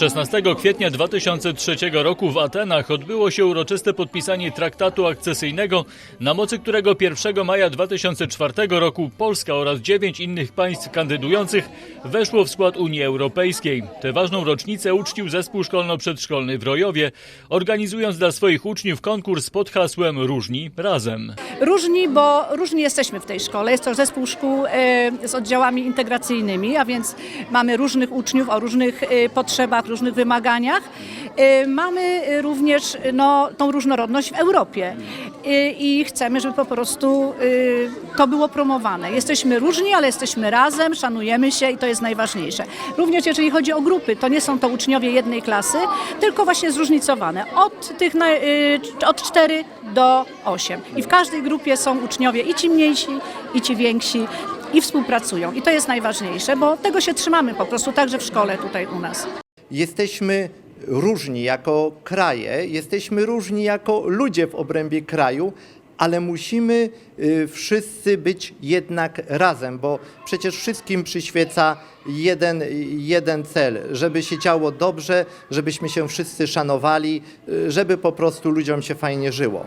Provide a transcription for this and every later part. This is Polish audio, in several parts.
16 kwietnia 2003 roku w Atenach odbyło się uroczyste podpisanie traktatu akcesyjnego, na mocy którego 1 maja 2004 roku Polska oraz dziewięć innych państw kandydujących weszło w skład Unii Europejskiej. Tę ważną rocznicę uczcił zespół szkolno-przedszkolny w Rojowie, organizując dla swoich uczniów konkurs pod hasłem Różni razem. Różni, bo różni jesteśmy w tej szkole. Jest to zespół szkół e, z oddziałami integracyjnymi, a więc mamy różnych uczniów o różnych e, potrzebach, różnych wymaganiach. E, Mamy również no, tą różnorodność w Europie E, i chcemy, żeby po prostu e, to było promowane. Jesteśmy różni, ale jesteśmy razem, szanujemy się i to jest najważniejsze. Również jeżeli chodzi o grupy, to nie są to uczniowie jednej klasy, tylko właśnie zróżnicowane od tych od 4 do 8. I w każdej grupie są uczniowie i ci mniejsi, i ci więksi i współpracują. I to jest najważniejsze, bo tego się trzymamy po prostu także w szkole tutaj u nas. Jesteśmy różni jako kraje, jesteśmy różni jako ludzie w obrębie kraju, ale musimy y, wszyscy być jednak razem, bo przecież wszystkim przyświeca jeden, jeden cel, żeby się działo dobrze, żebyśmy się wszyscy szanowali, y, żeby po prostu ludziom się fajnie żyło.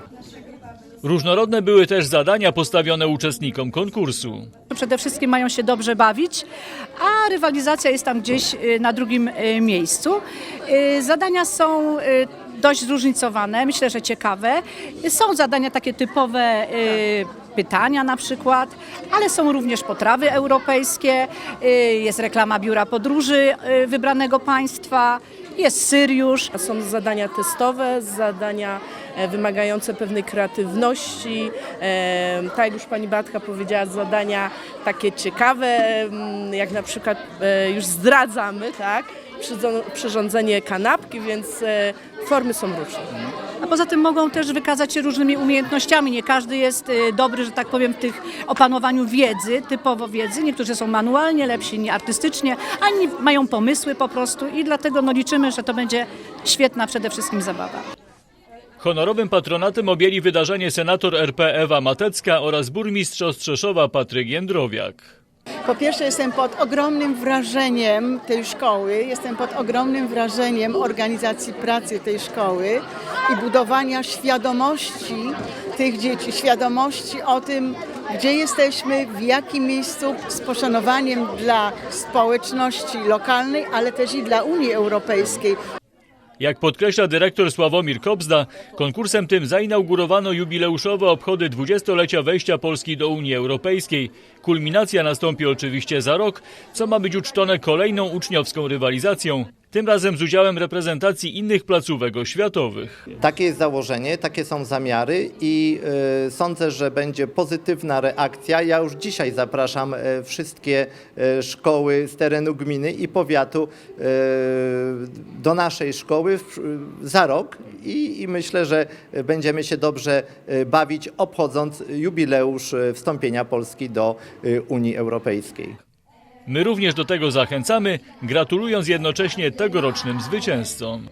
Różnorodne były też zadania postawione uczestnikom konkursu. Przede wszystkim mają się dobrze bawić, a rywalizacja jest tam gdzieś y, na drugim y, miejscu. Y, Zadania są dość zróżnicowane, myślę, że ciekawe. Są zadania takie typowe, pytania na przykład, ale są również potrawy europejskie, jest reklama biura podróży wybranego państwa, jest Syriusz. Są zadania testowe, zadania e, wymagające pewnej kreatywności. Tak jak już pani Batka powiedziała, zadania takie ciekawe, jak na przykład e, już zdradzamy, tak? Przyrządzenie kanapki, więc e, formy są różne. A poza tym mogą też wykazać się różnymi umiejętnościami. Nie każdy jest y, dobry, że tak powiem, w tych opanowaniu wiedzy, typowo wiedzy. Niektórzy są manualnie lepsi, nie artystycznie, a inni mają pomysły po prostu i dlatego no, liczymy, że to będzie świetna przede wszystkim zabawa. Honorowym patronatem objęli wydarzenie senator RP Ewa Matecka oraz burmistrz Ostrzeszowa Patryk Jędrowiak. Po pierwsze jestem pod ogromnym wrażeniem tej szkoły, jestem pod ogromnym wrażeniem organizacji pracy tej szkoły i budowania świadomości tych dzieci, świadomości o tym, gdzie jesteśmy, w jakim miejscu, z poszanowaniem dla społeczności lokalnej, ale też i dla Unii Europejskiej. Jak podkreśla dyrektor Sławomir Kobzda, konkursem tym zainaugurowano jubileuszowe obchody 20-lecia wejścia Polski do Unii Europejskiej. Kulminacja nastąpi oczywiście za rok, co ma być uczczone kolejną uczniowską rywalizacją, tym razem z udziałem reprezentacji innych placówek oświatowych. Takie jest założenie, takie są zamiary i e, sądzę, że będzie pozytywna reakcja. Ja już dzisiaj zapraszam e, wszystkie e, szkoły z terenu gminy i powiatu do naszej szkoły za rok i, i myślę, że będziemy się dobrze e, bawić, obchodząc jubileusz e, wstąpienia Polski do e, Unii Europejskiej. My również do tego zachęcamy, gratulując jednocześnie tegorocznym zwycięzcom.